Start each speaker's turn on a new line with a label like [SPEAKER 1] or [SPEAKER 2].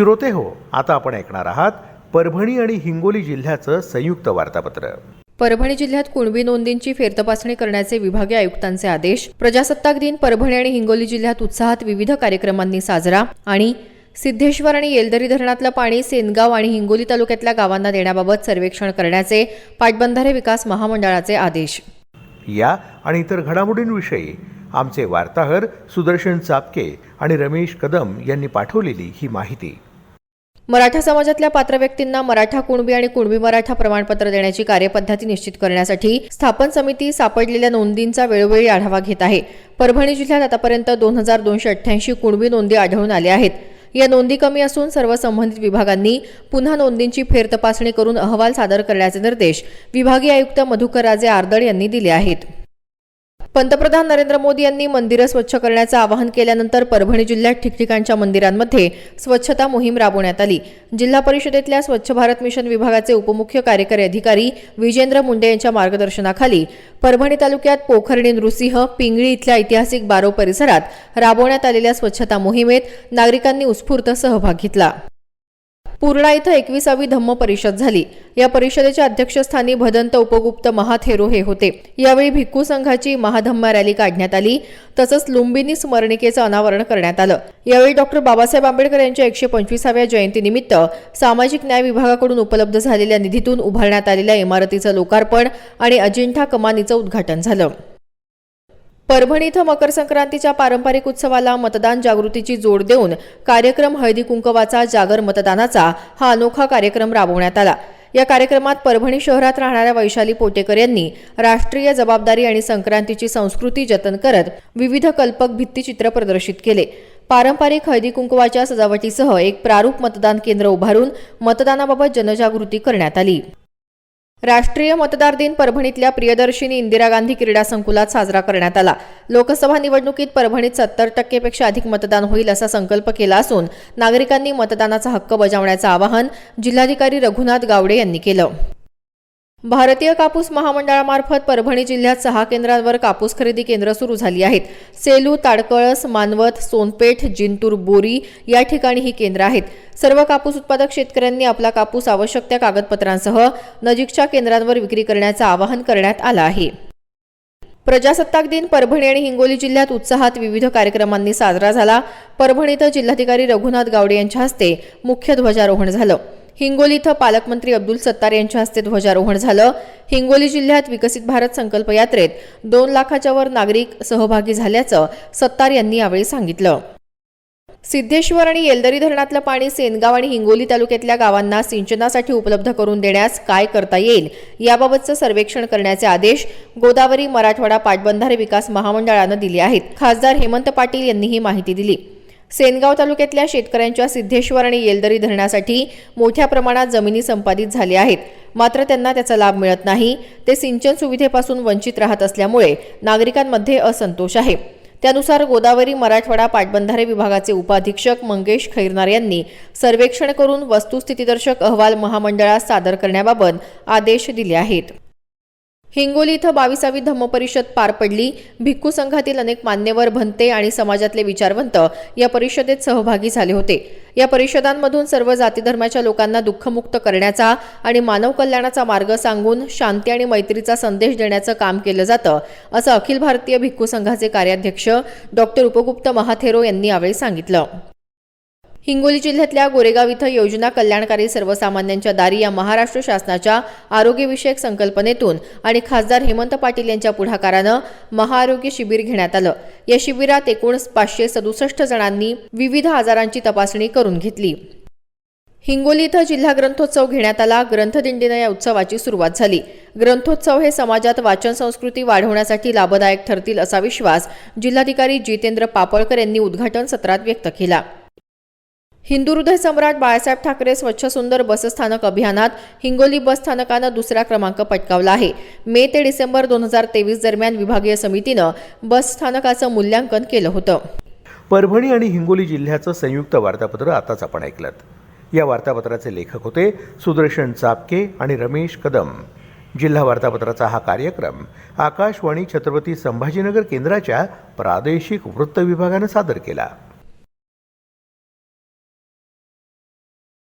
[SPEAKER 1] श्रोते हो. आता आपण ऐकणार आहात परभणी आणि हिंगोली जिल्ह्याचं संयुक्त वार्तापत्र.
[SPEAKER 2] परभणी जिल्ह्यात कुणबी नोंदींची फेरतपासणी करण्याचे विभागीय आयुक्तांचे आदेश. प्रजासत्ताक दिन परभणी आणि हिंगोली जिल्ह्यात उत्साहात विविध कार्यक्रमांनी साजरा आणि सिद्धेश्वर आणि येलदरी धरणातलं पाणी सेनगाव आणि हिंगोली तालुक्यातल्या गावांना देण्याबाबत सर्वेक्षण करण्याचे पाटबंधारे विकास महामंडळाचे आदेश.
[SPEAKER 1] या आणि इतर घडामोडींविषयी आमचे वार्ताहर सुदर्शन चापके आणि रमेश कदम यांनी पाठवलेली ही माहिती.
[SPEAKER 2] मराठा समाजातल्या पात्र व्यक्तींना मराठा कुणबी आणि कुणबी मराठा प्रमाणपत्र देण्याची कार्यपद्धती निश्चित करण्यासाठी स्थापन समिती सापडलेल्या नोंदींचा वेळोवेळी आढावा घेत आहे. परभणी जिल्ह्यात आतापर्यंत दोन हजार दोनशे अठ्ठ्याऐंशी कुणबी नोंदी आढळून आल्या आहेत. या नोंदी कमी असून सर्व संबंधित विभागांनी पुन्हा नोंदींची फेरतपासणी करून अहवाल सादर करण्याचे निर्देश विभागीय आयुक्त मधुकर राजे आर्दळ यांनी दिले आहेत. पंतप्रधान नरेंद्र मोदी यांनी मंदिरं स्वच्छ करण्याचं आवाहन केल्यानंतर परभणी जिल्ह्यात ठिकठिकाणच्या मंदिरांमध्ये स्वच्छता मोहीम राबवण्यात आली. जिल्हा परिषदेतल्या स्वच्छ भारत मिशन विभागाचे उपमुख्य कार्यकारी अधिकारी विजेंद्र मुंडे यांच्या मार्गदर्शनाखाली परभणी तालुक्यात पोखर्णी नृसिंह पिंगळी इथल्या ऐतिहासिक बारो परिसरात राबवण्यात आलेल्या स्वच्छता मोहिमेत नागरिकांनी उत्स्फूर्त सहभाग घेतला. पूर्णा इथं एकविसावी धम्म परिषद झाली. या परिषदेच्या अध्यक्षस्थानी भदंत उपगुप्त महाथेरो हे होते. यावेळी भिक्खू संघाची महाधम्मा रॅली काढण्यात आली. तसंच लुंबिनी स्मरणिकेचं अनावरण करण्यात आलं. यावेळी डॉक्टर बाबासाहेब आंबेडकर यांच्या एकशे पंचवीसाव्या जयंतीनिमित्त सामाजिक न्याय विभागाकडून उपलब्ध झालेल्या निधीतून उभारण्यात आलेल्या इमारतीचं लोकार्पण आणि अजिंठा कमानीचं उद्घाटन झालं. परभणी इथं मकर संक्रांतीच्या पारंपरिक उत्सवाला मतदान जागृतीची जोड देऊन कार्यक्रम हळदी कुंकवाचा जागर मतदानाचा हा अनोखा कार्यक्रम राबवण्यात आला. या कार्यक्रमात परभणी शहरात राहणाऱ्या वैशाली पोटेकर यांनी राष्ट्रीय जबाबदारी आणि संक्रांतीची संस्कृती जतन करत विविध कल्पक भित्तिचित्र प्रदर्शित केले. पारंपरिक हळदी कुंकवाच्या सजावटीसह एक प्रारूप मतदान केंद्र उभारून मतदानाबाबत जनजागृती करण्यात आली. राष्ट्रीय मतदार दिन परभणीतल्या प्रियदर्शिनी इंदिरा गांधी क्रीडा संकुलात साजरा करण्यात आला. लोकसभा निवडणुकीत परभणीत सत्तर टक्केपेक्षा अधिक मतदान होईल असा संकल्प केला असून नागरिकांनी मतदानाचा हक्क बजावण्याचं आवाहन जिल्हाधिकारी रघुनाथ गावडे यांनी केलं. भारतीय कापूस महामंडळामार्फत परभणी जिल्ह्यात सहा केंद्रांवर कापूस खरेदी केंद्र सुरू झाली आहेत. सेलू ताडकळस मानवत सोनपेठ जिंतूर बोरी या ठिकाणी ही केंद्र आहेत. सर्व कापूस उत्पादक शेतकऱ्यांनी आपला कापूस आवश्यक त्या कागदपत्रांसह नजीकच्या केंद्रांवर विक्री करण्याचं आवाहन करण्यात आलं आहे. प्रजासत्ताक दिन परभणी आणि हिंगोली जिल्ह्यात उत्साहात विविध कार्यक्रमांनी साजरा झाला. परभणी इथं जिल्हाधिकारी रघुनाथ गावडे यांच्या हस्ते मुख्य ध्वजारोहण झालं. हिंगोली इथं पालकमंत्री अब्दुल सत्तार यांच्या हस्ते ध्वजारोहण झालं. हिंगोली जिल्ह्यात विकसित भारत संकल्प यात्रेत दोन लाखाच्या वर नागरिक सहभागी झाल्याचं सत्तार यांनी यावेळी सांगितलं. सिद्धेश्वर आणि येलदरी धरणातलं पाणी सेनगाव आणि हिंगोली तालुक्यातल्या गावांना सिंचनासाठी उपलब्ध करून देण्यास काय करता येईल याबाबतचं सर्वेक्षण करण्याचे आदेश गोदावरी मराठवाडा पाटबंधारे विकास महामंडळानं दिले आहेत. खासदार हेमंत पाटील यांनी ही माहिती दिली. सेनगाव तालुक्यातल्या शेतकऱ्यांच्या सिद्धेश्वर आणि येलदरी धरणासाठी मोठ्या प्रमाणात जमिनी संपादित झाल्या आहेत. मात्र त्यांना त्याचा लाभ मिळत नाही. ते सिंचन सुविधेपासून वंचित राहत असल्यामुळे नागरिकांमध्ये असंतोष आहे. त्यानुसार गोदावरी मराठवाडा पाटबंधारे विभागाचे उपाधीक्षक मंगेश खैरनार यांनी सर्वेक्षण करून वस्तुस्थितीदर्शक अहवाल महामंडळास सादर करण्याबाबत आदेश दिले आहेत. हिंगोली इथं बावीसावी धम्मपरिषद पार पडली. भिक्खू संघातील अनेक मान्यवर भंते आणि समाजातले विचारवंत या परिषदेत सहभागी झाले होते. या परिषदांमधून सर्व जाती धर्माच्या लोकांना दुःखमुक्त करण्याचा आणि मानव कल्याणाचा मार्ग सांगून शांती आणि मैत्रीचा संदेश देण्याचं काम केलं जातं असं अखिल भारतीय भिक्खू संघाचे कार्याध्यक्ष डॉक्टर उपगुप्त महाथेरो यांनी यावेळी सांगितलं. हिंगोली जिल्ह्यातल्या गोरेगाव इथं योजना कल्याणकारी सर्वसामान्यांच्या दारी या महाराष्ट्र शासनाच्या आरोग्यविषयक संकल्पनेतून आणि खासदार हेमंत पाटील यांच्या पुढाकारानं महाआरोग्य शिबिर घेण्यात आलं. या शिबिरात एकूण पाचशे सदुसष्ट जणांनी विविध आजारांची तपासणी करून घेतली. हिंगोली इथं जिल्हा ग्रंथोत्सव घेण्यात आला. ग्रंथदिंडीनं या उत्सवाची सुरुवात झाली. ग्रंथोत्सव हे समाजात वाचन संस्कृती वाढवण्यासाठी लाभदायक ठरतील असा विश्वास जिल्हाधिकारी जितेंद्र पापळकर यांनी उद्घाटन सत्रात व्यक्त केला. हिंदू हृदय सम्राट बाळासाहेब ठाकरे स्वच्छ सुंदर बसस्थानक अभियानात हिंगोली बस स्थानकानं दुसरा क्रमांक पटकावला आहे. मे ते डिसेंबर दोन हजार तेवीस दरम्यान विभागीय समितीनं बस स्थानकाचं मूल्यांकन केलं होतं.
[SPEAKER 1] परभणी आणि हिंगोली जिल्ह्याचं संयुक्त वार्तापत्र आताच आपण ऐकलं या वार्तापत्राचे लेखक होते सुदर्शन चापके आणि रमेश कदम. जिल्हा वार्तापत्राचा हा कार्यक्रम आकाशवाणी छत्रपती संभाजीनगर केंद्राच्या प्रादेशिक वृत्त विभागानं सादर केला.